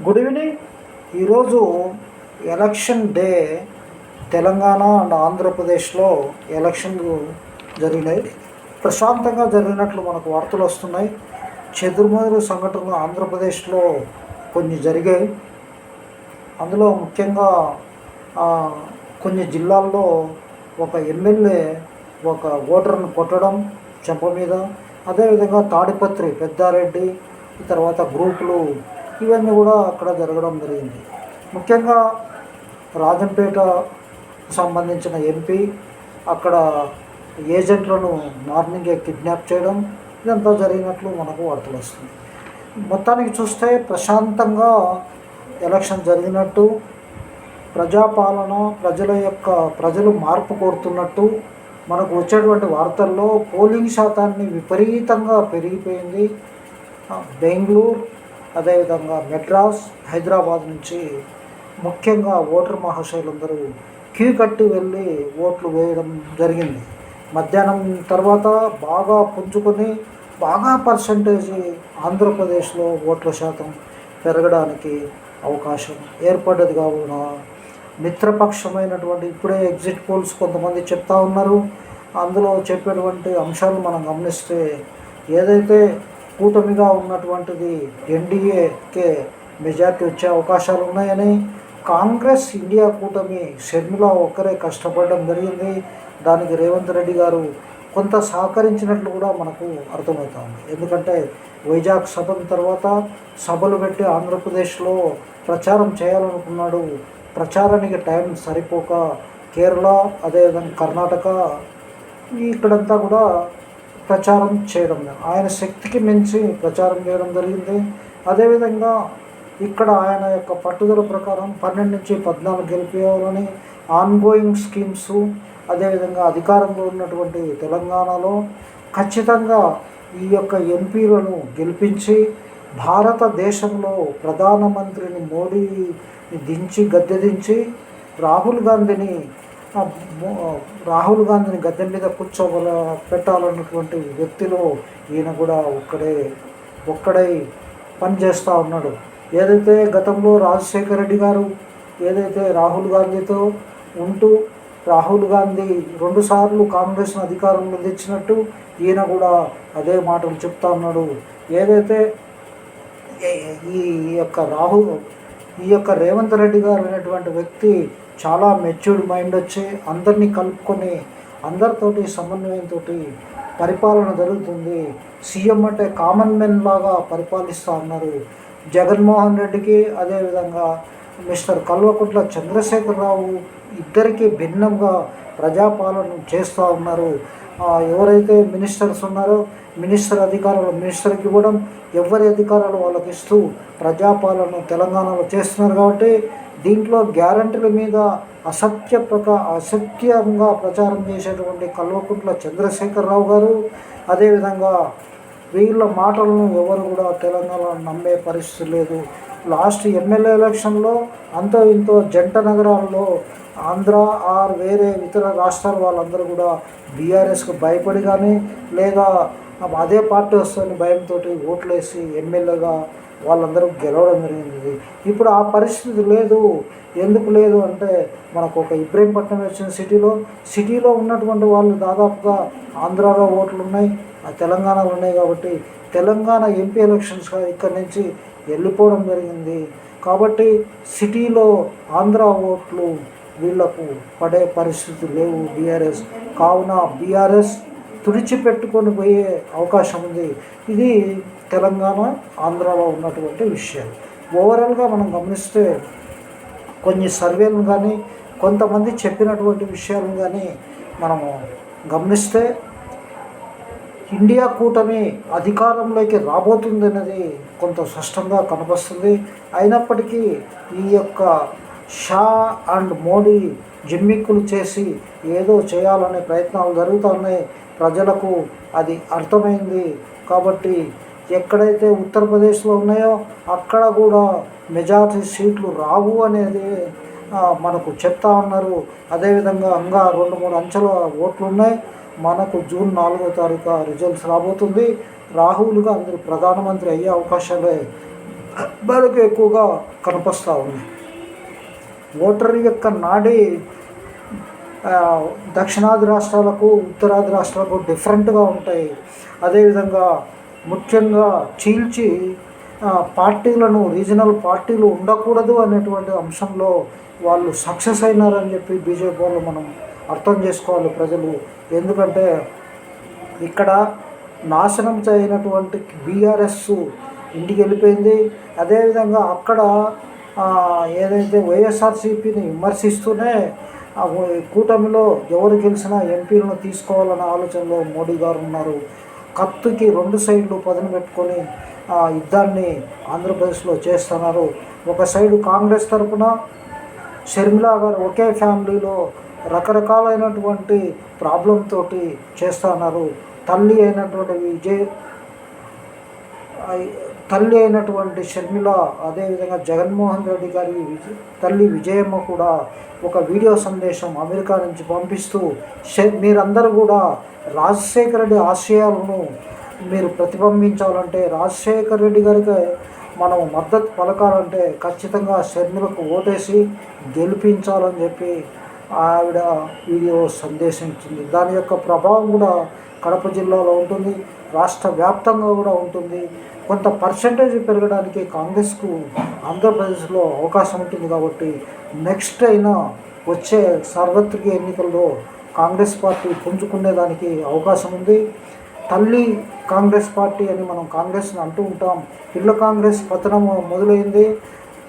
Good evening ఈరోజు election day Telangana and ఆంధ్రప్రదేశ్లో ఎలక్షన్లు జరిగినాయి. ప్రశాంతంగా జరిగినట్లు మనకు వార్తలు వస్తున్నాయి. చెదురుమదురు సంఘటనలు ఆంధ్రప్రదేశ్లో కొన్ని జరిగాయి. అందులో ముఖ్యంగా కొన్ని జిల్లాల్లో ఒక ఎమ్మెల్యే ఒక ఓటర్ను కొట్టడం చెంప మీద అదేవిధంగా తాడిపత్రి పెద్దారెడ్డి తర్వాత గ్రూపులు ఇవన్నీ కూడా అక్కడ జరగడం జరిగింది. ముఖ్యంగా రాజంపేట సంబంధించిన ఎంపీ అక్కడ ఏజెంట్లను మార్నింగే కిడ్నాప్ చేయడం ఇదంతా జరిగినట్లు మనకు వార్తలు వస్తుంది మొత్తానికి చూస్తే ప్రశాంతంగా ఎలక్షన్ జరిగినట్టు ప్రజాపాలన ప్రజల యొక్క ప్రజలు మార్పు కోరుతున్నట్టు మనకు వచ్చేటువంటి వార్తల్లో పోలింగ్ శాతాన్ని విపరీతంగా పెరిగిపోయింది. బెంగళూరు అదేవిధంగా మెడ్రాస్ హైదరాబాద్ నుంచి ముఖ్యంగా ఓటర్ మహాశయులందరూ క్యూ కట్టి వెళ్ళి ఓట్లు వేయడం జరిగింది. మధ్యాహ్నం తర్వాత బాగా పుంజుకొని బాగా పర్సంటేజ్ ఆంధ్రప్రదేశ్లో ఓట్ల శాతం పెరగడానికి అవకాశం ఏర్పడ్డది కావున మిత్రపక్షమైనటువంటి ఇప్పుడే ఎగ్జిట్ పోల్స్ కొంతమంది చెప్తా ఉన్నారు. అందులో చెప్పేటువంటి అంశాలు మనం గమనిస్తే ఏదైతే కూటమిగా ఉన్నటువంటిది ఎన్డీఏకే మెజార్టీ వచ్చే అవకాశాలు ఉన్నాయని కాంగ్రెస్ ఇండియా కూటమి షర్మిల ఒక్కరే కష్టపడడం జరిగింది. దానికి రేవంత్ రెడ్డి గారు కొంత సహకరించినట్లు కూడా మనకు అర్థమవుతుంది. ఎందుకంటే వైజాగ్ సభం తర్వాత సభలు పెట్టి ఆంధ్రప్రదేశ్లో ప్రచారం చేయాలనుకున్నాడు. ప్రచారానికి టైం సరిపోక కేరళ అదేవిధంగా కర్ణాటక ఇక్కడంతా కూడా ప్రచారం చేయడం. ఆయన శక్తికి మించి ప్రచారం చేయడం జరిగింది. అదేవిధంగా ఇక్కడ ఆయన యొక్క పట్టుదల ప్రకారం పన్నెండు నుంచి పద్నాలుగు గెలిపేయాలని ఆన్గోయింగ్ స్కీమ్స్ అదేవిధంగా అధికారంలో ఉన్నటువంటి తెలంగాణలో ఖచ్చితంగా ఈ యొక్క ఎంపీలను గెలిపించి భారతదేశంలో ప్రధానమంత్రిని మోడీని దించి గద్దె దించి రాహుల్ గాంధీని రాహుల్ గాంధీని గద్దె మీద కూర్చోగల పెట్టాలన్నటువంటి వ్యక్తిలో ఈయన కూడా ఒక్కడే ఒక్కడై పనిచేస్తూ ఉన్నాడు. ఏదైతే గతంలో రాజశేఖర రెడ్డి గారు ఏదైతే రాహుల్ గాంధీతో ఉంటూ రాహుల్ గాంధీ రెండుసార్లు కాంగ్రెస్ను అధికారంలో తెచ్చినట్టు ఈయన కూడా అదే మాటలు చెప్తా ఉన్నాడు. ఏదైతే ఈ యొక్క రాహుల్ ఈ యొక్క రేవంత్ రెడ్డి గారు అనేటువంటి వ్యక్తి చాలా మెచ్యూర్డ్ మైండ్ వచ్చి అందరినీ కలుపుకొని అందరితోటి సమన్వయంతో పరిపాలన జరుగుతుంది. సీఎం అంటే కామన్ మెన్ లాగా పరిపాలిస్తూ ఉన్నారు జగన్మోహన్ రెడ్డికి అదేవిధంగా మిస్టర్ కల్వకుంట్ల చంద్రశేఖరరావు ఇద్దరికీ భిన్నంగా ప్రజాపాలన చేస్తూ ఉన్నారు. ఎవరైతే మినిస్టర్స్ ఉన్నారో మినిస్టర్ అధికారులు మినిస్టర్కి ఇవ్వడం ఎవరి అధికారాలు వాళ్ళకి ఇస్తూ ప్రజాపాలన తెలంగాణలో చేస్తున్నారు కాబట్టి దీంట్లో గ్యారంటీల మీద అసత్య ప్రకా అసత్యంగా ప్రచారం చేసేటువంటి కల్వకుంట్ల చంద్రశేఖరరావు గారు అదేవిధంగా వీళ్ళ మాటలను ఎవరు కూడా తెలంగాణ నమ్మే పరిస్థితి లేదు. లాస్ట్ ఎమ్మెల్యే ఎలక్షన్లో అంతో ఇంతో జంట నగరాల్లో ఆంధ్ర ఆర్ వేరే ఇతర రాష్ట్రాల వాళ్ళందరూ కూడా బీఆర్ఎస్కు భయపడి కానీ లేదా అదే పార్టీ వస్తుందని భయంతో ఓట్లు వేసి ఎమ్మెల్యేగా వాళ్ళందరూ గెలవడం జరిగింది. ఇప్పుడు ఆ పరిస్థితి లేదు. ఎందుకు లేదు అంటే మనకు ఒక ఇబ్రహీంపట్నం వచ్చిన సిటీలో సిటీలో ఉన్నటువంటి వాళ్ళు దాదాపుగా ఆంధ్రాలో ఓట్లు ఉన్నాయి ఆ తెలంగాణలో ఉన్నాయి కాబట్టి తెలంగాణ ఎంపీ ఎలక్షన్స్ ఇక్కడి నుంచి వెళ్ళిపోవడం జరిగింది. కాబట్టి సిటీలో ఆంధ్ర ఓట్లు వీళ్ళకు పడే పరిస్థితి లేవు బీఆర్ఎస్. కావున బీఆర్ఎస్ తుడిచిపెట్టుకొని పోయే అవకాశం ఉంది. ఇది తెలంగాణ ఆంధ్రాలో ఉన్నటువంటి విషయాలు ఓవరాల్గా మనం గమనిస్తే కొన్ని సర్వేలను కానీ కొంతమంది చెప్పినటువంటి విషయాలను కానీ మనము గమనిస్తే ఇండియా కూటమి అధికారంలోకి రాబోతుంది అనేది కొంత స్పష్టంగా కనిపిస్తుంది. అయినప్పటికీ ఈ యొక్క షా అండ్ మోడీ జిమ్మిక్కులు చేసి ఏదో చేయాలనే ప్రయత్నాలు జరుగుతున్నాయి. ప్రజలకు అది అర్థమైంది. కాబట్టి ఎక్కడైతే ఉత్తరప్రదేశ్లో ఉన్నాయో అక్కడ కూడా మెజారిటీ సీట్లు రావు అనేది మనకు చెప్తా ఉన్నారు. అదేవిధంగా ఇంకా రెండు మూడు అంచెల ఓట్లు ఉన్నాయి. మనకు జూన్ నాలుగో తారీఖు రిజల్ట్స్ రాబోతుంది. రాహుల్గా అందరూ ప్రధానమంత్రి అయ్యే అవకాశాలే మనకు ఎక్కువగా కనిపిస్తూ ఉన్నాయి. ఓటర్ యొక్క నాడి దక్షిణాది రాష్ట్రాలకు ఉత్తరాది రాష్ట్రాలకు డిఫరెంట్గా ఉంటాయి. అదేవిధంగా ముఖ్యంగా చీల్చి పార్టీలను రీజనల్ పార్టీలు ఉండకూడదు అనేటువంటి అంశంలో వాళ్ళు సక్సెస్ అయినారని చెప్పి బీజేపీ వాళ్ళు మనం అర్థం చేసుకోవాలి ప్రజలు. ఎందుకంటే ఇక్కడ నాశనం చేయనటువంటి బీఆర్ఎస్ ఇంటికి వెళ్ళిపోయింది. అదేవిధంగా అక్కడ ఏదైతే వైఎస్ఆర్సీపీని విమర్శిస్తూనే కూటమిలో ఎవరు గెలిచినా ఎంపీలను తీసుకోవాలన్న ఆలోచనలో మోడీ గారు ఉన్నారు. కత్తుకి రెండు సైడ్లు పదును పెట్టుకొని ఆ యుద్ధాన్ని ఆంధ్రప్రదేశ్లో చేస్తున్నారు. ఒక సైడు కాంగ్రెస్ తరపున షర్మిలా గారు ఒకే ఫ్యామిలీలో రకరకాలైనటువంటి ప్రాబ్లంతో తోటి చేస్తున్నారు. తల్లి అయినటువంటి విజయ్ తల్లి అయినటువంటి షర్మిల అదేవిధంగా జగన్మోహన్ రెడ్డి గారి తల్లి విజయమ్మ కూడా ఒక వీడియో సందేశం అమెరికా నుంచి పంపిస్తూ మీరందరూ కూడా రాజశేఖర రెడ్డి ఆశయాలను మీరు ప్రతిబింబించాలంటే రాజశేఖర రెడ్డి గారికి మనం మద్దతు పలకాలంటే ఖచ్చితంగా షర్మిలకు ఓటేసి గెలిపించాలని చెప్పి ఆవిడ వీడియో సందేశించింది. దాని యొక్క ప్రభావం కూడా కడప జిల్లాలో ఉంటుంది. రాష్ట్ర వ్యాప్తంగా కూడా ఉంటుంది. కొంత పర్సంటేజ్ పెరగడానికి కాంగ్రెస్కు ఆంధ్రప్రదేశ్లో అవకాశం ఉంటుంది కాబట్టి నెక్స్ట్ అయినా వచ్చే సార్వత్రిక ఎన్నికల్లో కాంగ్రెస్ పార్టీ పుంజుకునేదానికి అవకాశం ఉంది. తల్లి కాంగ్రెస్ పార్టీ అని మనం కాంగ్రెస్ని అంటూ ఉంటాం. ఇళ్ళ కాంగ్రెస్ పతనం మొదలైంది.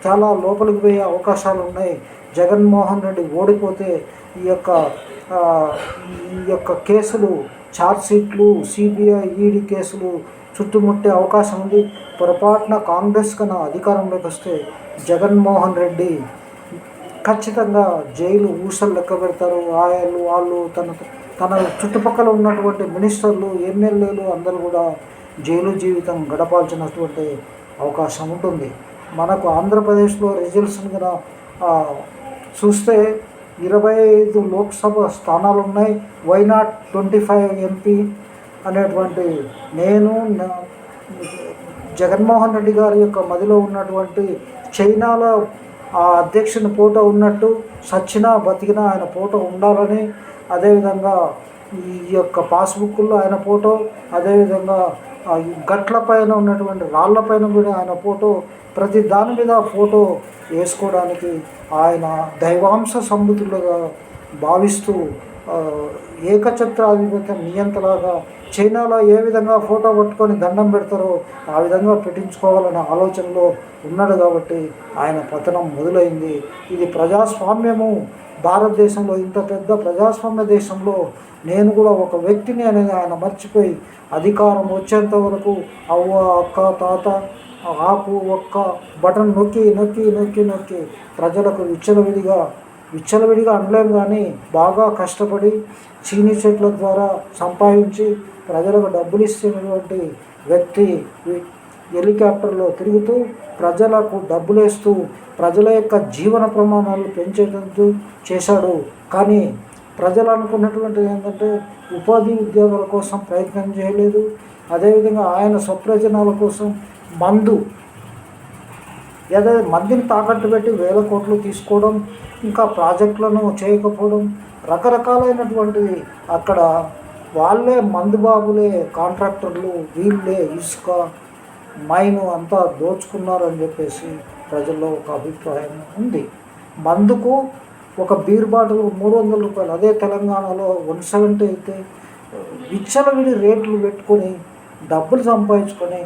చాలా లోపలికి పోయే అవకాశాలు ఉన్నాయి. జగన్మోహన్ రెడ్డి ఓడిపోతే ఈ యొక్క ఈ యొక్క కేసులు ఛార్జ్షీట్లు సిబిఐ ఈడీ కేసులు చుట్టుముట్టే అవకాశం ఉంది. పొరపాటున కాంగ్రెస్ కన్నా అధికారంలోకి వస్తే జగన్మోహన్ రెడ్డి ఖచ్చితంగా జైలు ఊసలు లెక్క పెడతారు. వాళ్ళు వాళ్ళు తన తన చుట్టుపక్కల ఉన్నటువంటి మినిస్టర్లు ఎమ్మెల్యేలు అందరూ కూడా జైలు జీవితం గడపాల్సినటువంటి అవకాశం ఉంటుంది. మనకు ఆంధ్రప్రదేశ్లో రిజల్ట్స్ కూడా చూస్తే ఇరవై ఐదు లోక్సభ స్థానాలు ఉన్నాయి వైనాట్ ట్వంటీ ఫైవ్ ఎంపీ అనేటువంటి నేను జగన్మోహన్ రెడ్డి గారి యొక్క మదిలో ఉన్నటువంటి చైనాలో ఆ అధ్యక్షుని ఫోటో ఉన్నట్టు సచ్చినా బతికినా ఆయన ఫోటో ఉండాలని అదేవిధంగా ఈ యొక్క పాస్బుక్లో ఆయన ఫోటో అదేవిధంగా గట్ల పైన ఉన్నటువంటి రాళ్ళ పైన కూడా ఆయన ఫోటో ప్రతి దాని మీద ఫోటో వేసుకోవడానికి ఆయన దైవాంశ సంబుతులుగా భావిస్తూ ఆ, ఏకఛత్రాధిపత్యం నియంతలాగా చైనాలో ఏ విధంగా ఫోటో పట్టుకొని దండం పెడతారో ఆ విధంగా పెట్టించుకోవాలనే ఆలోచనలో ఉన్నాడు కాబట్టి ఆయన పతనం మొదలైంది. ఇది ప్రజాస్వామ్యము భారతదేశంలో ఇంత పెద్ద ప్రజాస్వామ్య దేశంలో నేను కూడా ఒక వ్యక్తిని అనేది ఆయన మర్చిపోయి అధికారం వచ్చేంత వరకు అవ్వ అక్క తాత ఆకు ఒక్క బటన్ నొక్కి నొక్కి నొక్కి నొక్కి ప్రజలకు విచ్చలవిడిగా విచ్చలవిడిగా అనలేం కానీ బాగా కష్టపడి చీనీ చెట్ల ద్వారా సంపాదించి ప్రజలకు డబ్బులు ఇస్తున్నటువంటి వ్యక్తి హెలికాప్టర్లో తిరుగుతూ ప్రజలకు డబ్బులేస్తూ ప్రజల యొక్క జీవన ప్రమాణాలు పెంచేటట్టు చేశాడు. కానీ ప్రజలు అనుకున్నటువంటిది ఏంటంటే ఉపాధి ఉద్యోగాల కోసం ప్రయత్నం చేయలేదు. అదేవిధంగా ఆయన స్వప్రయోజనాల కోసం మందు ఏదైతే మందిని తాకట్టు పెట్టి వేల కోట్లు తీసుకోవడం ఇంకా ప్రాజెక్టులను చేయకపోవడం రకరకాలైనటువంటివి అక్కడ వాళ్ళే మందుబాబులే కాంట్రాక్టర్లు వీళ్ళే ఇసుక మైను అంతా దోచుకున్నారని చెప్పేసి ప్రజల్లో ఒక అభిప్రాయం ఉంది. మందుకు ఒక బీర్ బాటిల్ మూడు వందల రూపాయలు అదే తెలంగాణలో వన్ సెవెంటీ అయితే విచ్చలవిడి రేట్లు పెట్టుకొని డబ్బులు సంపాదించుకొని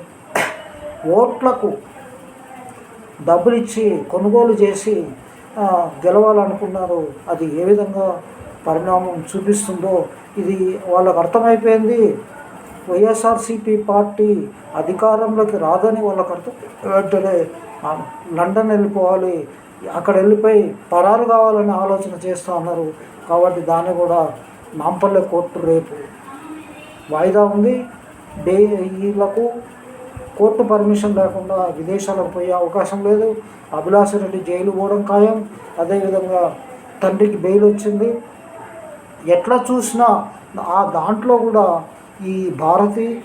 ఓట్లకు డబ్బులు ఇచ్చి కొనుగోలు చేసి గెలవాలనుకున్నారు. అది ఏ విధంగా పరిణామం చూపిస్తుందో ఇది వాళ్ళకు అర్థమైపోయింది. వైఎస్ఆర్సీపీ పార్టీ అధికారంలోకి రాదని వాళ్ళకు అర్థం వెంటనే లండన్ వెళ్ళిపోవాలి అక్కడ వెళ్ళిపోయి పరారు కావాలని ఆలోచన చేస్తూ ఉన్నారు. కాబట్టి దాన్ని కూడా నాంపల్లె కోర్టు రేపు వాయిదా ఉంది. డే వీళ్ళకు కోర్టు పర్మిషన్ లేకుండా విదేశాలకు పోయే అవకాశం లేదు. అభిలాష రెడ్డి జైలు పోవడం ఖాయం. అదేవిధంగా తండ్రికి బెయిల్ వచ్చింది. ఎట్లా చూసినా ఆ దాంట్లో కూడా ఈ భారతి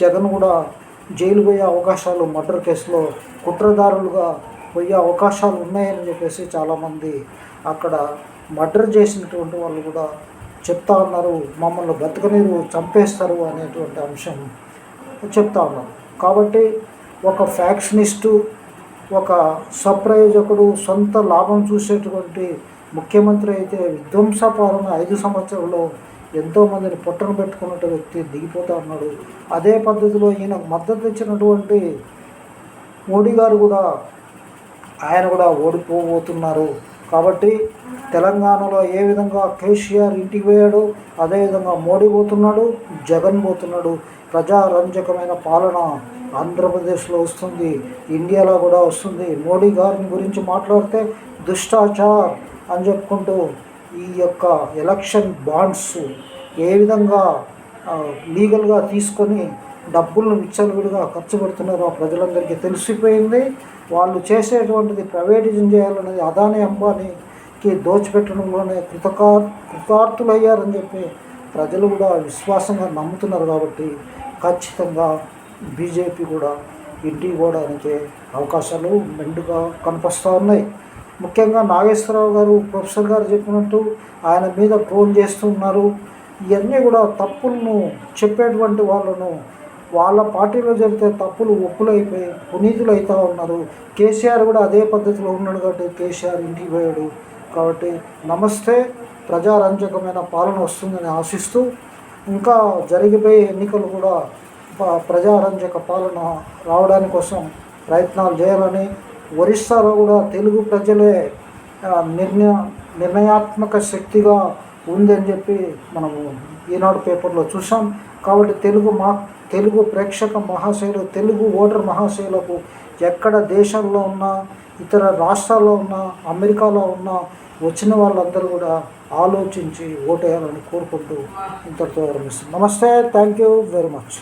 జగన్ కూడా జైలు పోయే అవకాశాలు మర్డర్ కేసులో కుట్రదారులుగా పోయే అవకాశాలు ఉన్నాయని చెప్పేసి చాలామంది అక్కడ మర్డర్ చేసినటువంటి వాళ్ళు కూడా చెప్తా ఉన్నారు. మమ్మల్ని బతకనీరు చంపేస్తారు అనేటువంటి అంశం చెప్తా ఉన్నారు. కాబట్టి ఒక ఫ్యాక్షనిస్టు ఒక సప్రయోజకుడు సొంత లాభం చూసేటువంటి ముఖ్యమంత్రి అయితే విధ్వంసపాలన ఐదు సంవత్సరంలో ఎంతోమందిని పొట్టను పెట్టుకున్నట్టు వ్యక్తి దిగిపోతా ఉన్నాడు. అదే పద్ధతిలో ఈయన మద్దతు ఇచ్చినటువంటి మోడీ గారు కూడా ఆయన కూడా ఓడిపోబోతున్నారు. కాబట్టి తెలంగాణలో ఏ విధంగా కేసీఆర్ ఇంటికి పోయాడు అదేవిధంగా మోడీ పోతున్నాడు జగన్ పోతున్నాడు. ప్రజారంజకమైన పాలన ఆంధ్రప్రదేశ్లో వస్తుంది ఇండియాలో కూడా వస్తుంది. మోడీ గారిని గురించి మాట్లాడితే దుష్టాచార్ అని చెప్పుకుంటూ ఈ యొక్క ఎలక్షన్ బాండ్స్ ఏ విధంగా లీగల్గా తీసుకొని డబ్బులను విచ్చలవిడిగా ఖర్చు పెడుతున్నారో ప్రజలందరికీ తెలిసిపోయింది. వాళ్ళు చేసేటువంటిది ప్రైవేటిజం చేయాలనేది అదాని అంబానీకి దోచిపెట్టడంలోనే కృతకా కృతార్థులయ్యారని చెప్పి ప్రజలు కూడా విశ్వాసంగా నమ్ముతున్నారు కాబట్టి ఖచ్చితంగా బీజేపీ కూడా ఇంటికి పోవడానికి అవకాశాలు మెండుగా కనిపిస్తూ ఉన్నాయి. ముఖ్యంగా నాగేశ్వరరావు గారు ప్రొఫెసర్ గారు చెప్పినట్టు ఆయన మీద ట్రోల్ చేస్తున్నారు ఇవన్నీ కూడా తప్పులను చెప్పేటువంటి వాళ్ళను వాళ్ళ పార్టీలో జరిగితే తప్పులు ఒప్పులైపోయి పునీతులు అవుతూ ఉన్నారు. కేసీఆర్ కూడా అదే పద్ధతిలో ఉన్నాడు కాబట్టి కేసీఆర్ ఇంటికి పోయాడు. కాబట్టి నమస్తే ప్రజారంజకమైన పాలన వస్తుందని ఆశిస్తూ ఇంకా జరిగిపోయే ఎన్నికలు కూడా ప్రజారంజక పాలన రావడానికి కోసం ప్రయత్నాలు చేయాలని ఒరిస్సాలో కూడా తెలుగు ప్రజలే నిర్ణయ నిర్ణయాత్మక శక్తిగా ఉందని చెప్పి మనము ఈనాడు పేపర్లో చూసాం కాబట్టి తెలుగు మా తెలుగు ప్రేక్షక మహాశైలు తెలుగు ఓటర్ మహాశైలకు ఎక్కడ దేశంలో ఉన్నా ఇతర రాష్ట్రాల్లో ఉన్నా అమెరికాలో ఉన్నా వచ్చిన వాళ్ళందరూ కూడా ఆలోచించి ఓటేయాలని కోరుకుంటూ ఇంతటితో విరమిస్తున్నాం నమస్తే థ్యాంక్ యూ వెరీ మచ్.